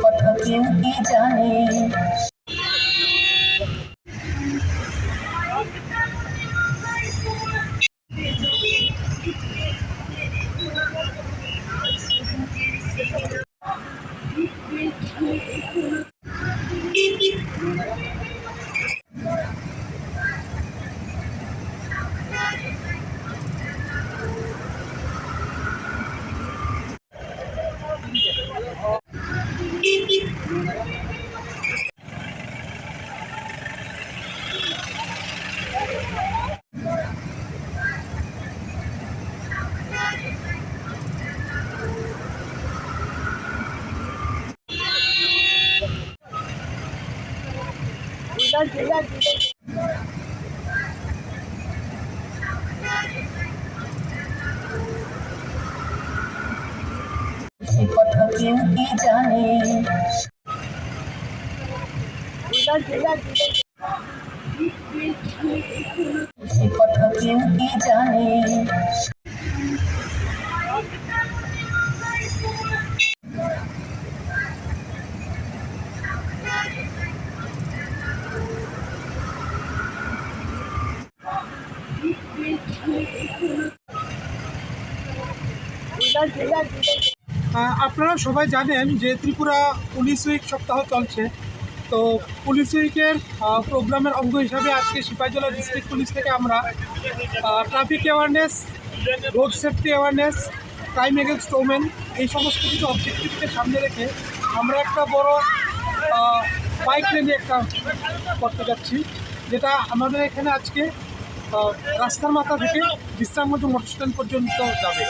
কথা কেউ কি জানে সে কথা Thank you. কি জানে কথা কেউ কি জানে আপনারা সবাই জানেন যে ত্রিপুরা পুলিশ উইক সপ্তাহ চলছে। তো পুলিশ উইকের প্রোগ্রামের অঙ্গ হিসাবে আজকে সিপাহীজলা ডিস্ট্রিক্ট পুলিশ থেকে আমরা traffic awareness road safety awareness crime against women এই সমস্ত কিছু অবজেক্টিভকে সামনে রেখে আমরা একটা বড় বাইক রেলি একটা করতে যাচ্ছি। যেটা আমাদের এখানে আজকে রাস্তার মাথা থেকে বিশ্রামগঞ্জ মোটর স্ট্যান্ড পর্যন্ত যাবে।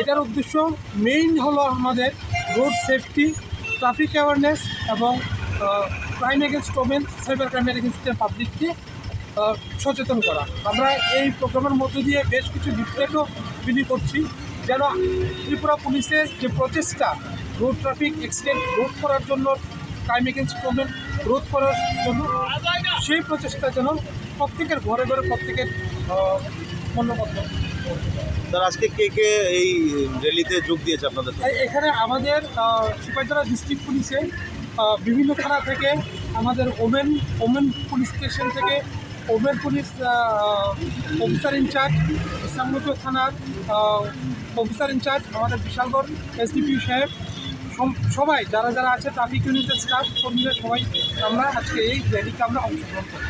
এটার উদ্দেশ্য মেইন হলো আমাদের রোড সেফটি ট্রাফিক অ্যাওয়ারনেস এবং crime against women cyber crime against পাবলিককে সচেতন করা। আমরা এই প্রোগ্রামের মধ্য দিয়ে বেশ কিছু লিফলেটও বিলি করছি। যেন ত্রিপুরা পুলিশের যে প্রচেষ্টা রোড ট্রাফিক অ্যাক্সিডেন্ট রোধ করার জন্য ক্রাইম এগেনস্ট ওমেন রোধ করার জন্য সেই প্রচেষ্টা যেন প্রত্যেকের ঘরে ঘরে প্রত্যেকের মনোবদ্ধ স্যার আজকে কে কে এই র্যালিতে যোগ দিয়েছে আপনাদের? তাই এখানে আমাদের সিপাহীজলা ডিস্ট্রিক্ট পুলিশে বিভিন্ন থানা থেকে আমাদের ওমেন ওমেন পুলিশ স্টেশন থেকে women police officer in charge Islamganj থানার অফিসার ইনচার্জ আমাদের বিশালগড় এসডিপি সাহেব সবাই, যারা যারা আছে ট্রাফিক ইউনিটের স্টাফ কর্মীরা সবাই, আমরা আজকে এই র্যালিতে আমরা অংশগ্রহণ করি